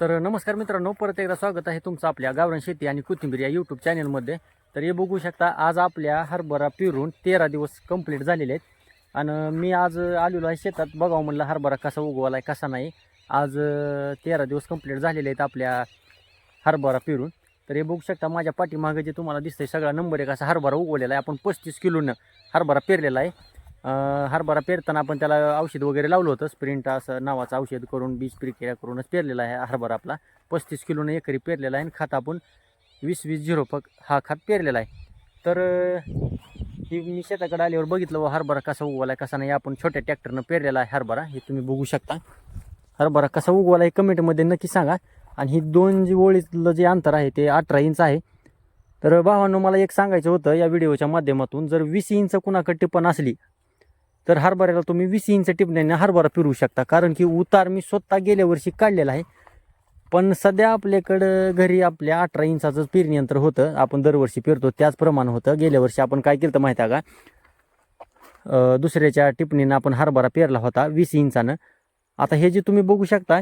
तर नमस्कार मित्रांनो परत एकदा स्वागत आहे तुमचं आपल्या गावरान शेती आणि कोथिंबीर या यूट्यूब चॅनलमध्ये तर हे बघू शकता आज आपल्या हरभरा पिरून तेरा दिवस कंप्लीट झालेले आहेत. आणि मी आज आलेलो आहे शेतात. बघावं म्हणलं हरभरा कसा उगवाला आहे कसा नाही. आज तेरा दिवस कंप्लीट झालेले आहेत आपल्या हरभरा पिरून. तर हे बघू शकता माझ्या पाठीमागे जे तुम्हाला दिसतंय सगळा नंबर एक असा हरभरा उगवलेला आहे. आपण पस्तीस किलोनं हरभरा पेरलेला आहे. हरभरा पेरताना आपण त्याला औषध वगैरे लावलं होतं. स्प्रिंट असं नावाचं औषध करून बीज प्रक्रिया करूनच पेरलेला आहे हरभरा आपला. पस्तीस किलोनं एकरी पेरलेला आहे आणि खत आपण वीस वीस झिरो पक हा खात पेरलेला आहे. तर ही मी शेताकडे आल्यावर बघितलं व हरभरा कसा उगवला आहे कसा नाही. आपण छोट्या ट्रॅक्टरनं पेरलेला आहे हरभरा. हे तुम्ही बघू शकता. हरभरा कसा उगवाला आहे कमेंटमध्ये नक्की सांगा. आणि ही दोन जी ओळीतलं जे अंतर आहे ते अठरा इंच आहे. तर भावांनो मला एक सांगायचं होतं या व्हिडिओच्या माध्यमातून जर वीस इंच कुणाकडे टिपण असली तर हरभऱ्याला तुम्ही वीस इंच टिपण्याने हरभरा फिरवू शकता. कारण की उतार मी स्वतः गेल्या वर्षी काढलेला आहे. पण सध्या आपल्याकडं घरी आपल्या अठरा इंचाचं पेरणी होतं. आपण दरवर्षी पेरतो. त्याचप्रमाणे होतं. गेल्या वर्षी आपण काय केलं तर माहिती आहे का? दुसऱ्याच्या टिपणीनं आपण हरभरा पेरला होता वीस इंचानं. आता हे जे तुम्ही बघू शकता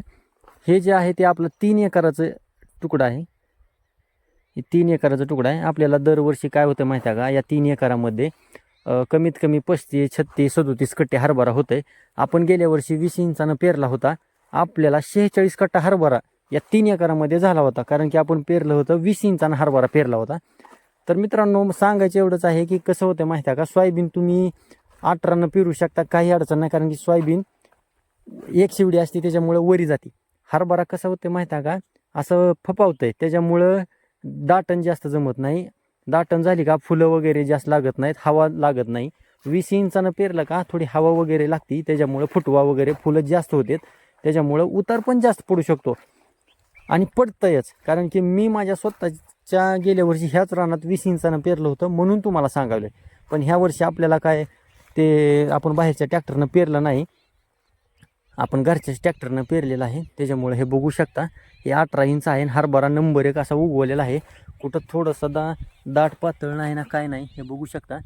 हे जे आहे ते आपलं तीन एकराचं तुकडा आहे. तीन एकराचा तुकडा आहे. आपल्याला दरवर्षी काय होतं माहिती आहे का? या तीन एकरामध्ये कमीत कमी पस्तीस छत्तीस सदोतीस कट्टे हरभरा होते आपण गेल्या वर्षी वीस इंचानं पेरला होता. आपल्याला शेहेचाळीस कट्टा हरभरा या तीन एकरामध्ये झाला होता. कारण की आपण पेरलं होतं वीस इंचानं हरभरा पेरला होता. तर मित्रांनो सांगायचं एवढंच आहे की कसं होतं माहिती आहे का? सोयाबीन तुम्ही अठरानं पेरू शकता काही अडचण नाही. कारण की सोयाबीन एक शिवडी असते त्याच्यामुळं वरी जाते. हरभरा कसं होतं माहिती आहे का? असं फपावतंय. त्याच्यामुळं दाटण जास्त जमत नाही. दाटण झाली का फुलं वगैरे जास्त लागत नाहीत हवा लागत नाही. वीस इंचानं पेरलं का थोडी हवा वगैरे लागते त्याच्यामुळं फुटवा वगैरे फुलं जास्त होतात. त्याच्यामुळं उतार पण जास्त पडू शकतो. आणि पडतंयच कारण की मी माझ्या स्वतःच्या गेल्या वर्षी ह्याच रानात वीस इंचानं पेरलं होतं म्हणून तुम्हाला सांगावलं पण ह्या वर्षी आपल्याला काय ते आपण बाहेरच्या ट्रॅक्टरनं पेरलं नाही. आपण घरच्याच ट्रॅक्टरनं पेरलेलं आहे. त्याच्यामुळे हे बघू शकता हे अठरा इंच आहे आणि हरभरा नंबर एक असा उगवलेला आहे. कुठं थोडंसं दा दाट पातळ नाही ना काय नाही हे बघू शकता.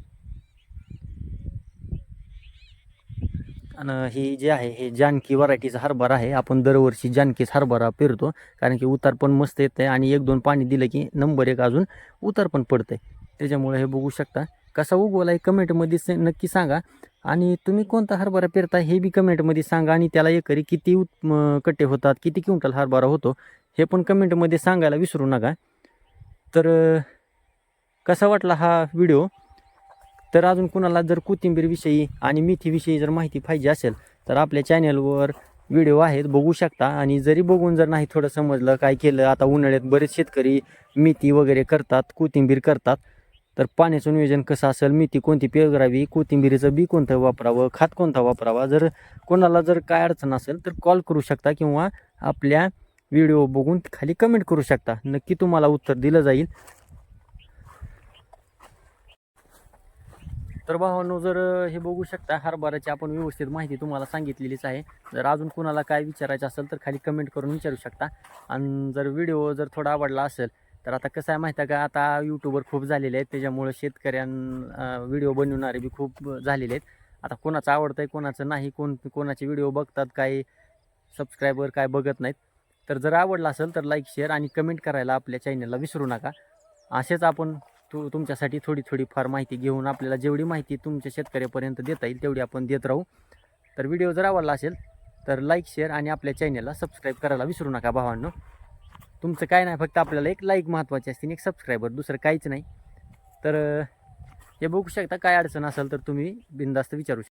आणि ही जे आहे हे जानकी व्हरायटीचा हरभरा आहे. आपण दरवर्षी जानकीच हरभरा पेरतो कारण की उतार पण मस्त येतं आणि एक दोन पाणी दिलं की नंबर एक अजून उतार पण पडतं आहे त्याच्यामुळे हे बघू शकता. कसा उगवला आहे कमेंटमध्ये स- नक्की सांगा. आणि तुम्ही कोणता हरभरा पेरता हे बी कमेंटमध्ये सांगा आणि त्याला एकरी किती उत् कट्टे होतात किती क्विंटल हरभरा होतो हे पण कमेंटमध्ये सांगायला विसरू नका. तर कसा वाटला हा व्हिडिओ? तर अजून कुणाला जर कोथिंबीरविषयी आणि मेथीविषयी जर माहिती पाहिजे असेल तर आपल्या चॅनलवर व्हिडिओ आहेत बघू शकता. आणि जरी बघून जर नाही थोडं समजलं काय केलं आता उन्हाळ्यात बरेच शेतकरी मेथी वगैरे करतात कोथिंबीर करतात तर पाण्याचं नियोजन कसं असेल? मेथी कोणती पेरावी कोथिंबीरीचं बी कोणतं वापरावं? खात कोणता वापरावा? जर कोणाला जर काय अडचण असेल तर कॉल करू शकता किंवा आपल्या व्हिडिओ बघून खाली कमेंट करू शकता. नक्की तुम्हाला उत्तर दिलं जाईल. तर भावांनो जर हे बघू शकता हरभऱ्याची आपण व्यवस्थित माहिती तुम्हाला सांगितलेलीच आहे. जर अजून कुणाला काय विचारायचं असेल तर खाली कमेंट करून विचारू शकता. आणि जर व्हिडिओ जर थोडा आवडला असेल तर आता कसं आहे माहिती आहे का? आता यूट्यूबर खूप झालेले आहेत. त्याच्यामुळं शेतकऱ्यां व्हिडिओ बनवणारे बी खूप झालेले आहेत. आता कोणाचं आवडतं आहे कोणाचं नाही कोण कोणाचे व्हिडिओ बघतात काय सबस्क्रायबर काय बघत नाहीत. तर जर आवडला असेल तर लाईक शेअर आणि कमेंट करायला आपल्या चॅनलला विसरू नका. असेच आपण तू तुमच्यासाठी थोडी थोडी फार माहिती घेऊन आपल्याला जेवढी माहिती तुमच्या शेतकऱ्यापर्यंत देता येईल तेवढी आपण देत राहू. तर व्हिडिओ जर आवडला असेल तर लाईक शेअर आणि आपल्या चॅनलला सबस्क्राईब करायला विसरू नका भावांनो. तुमचं काय नाही फक्त आपल्याला एक लाईक महत्त्वाची असते एक सबस्क्रायबर दुसरं काहीच नाही. तर हे बघू शकता काय अडचण असेल तर तुम्ही बिंदास्त विचारू शकता.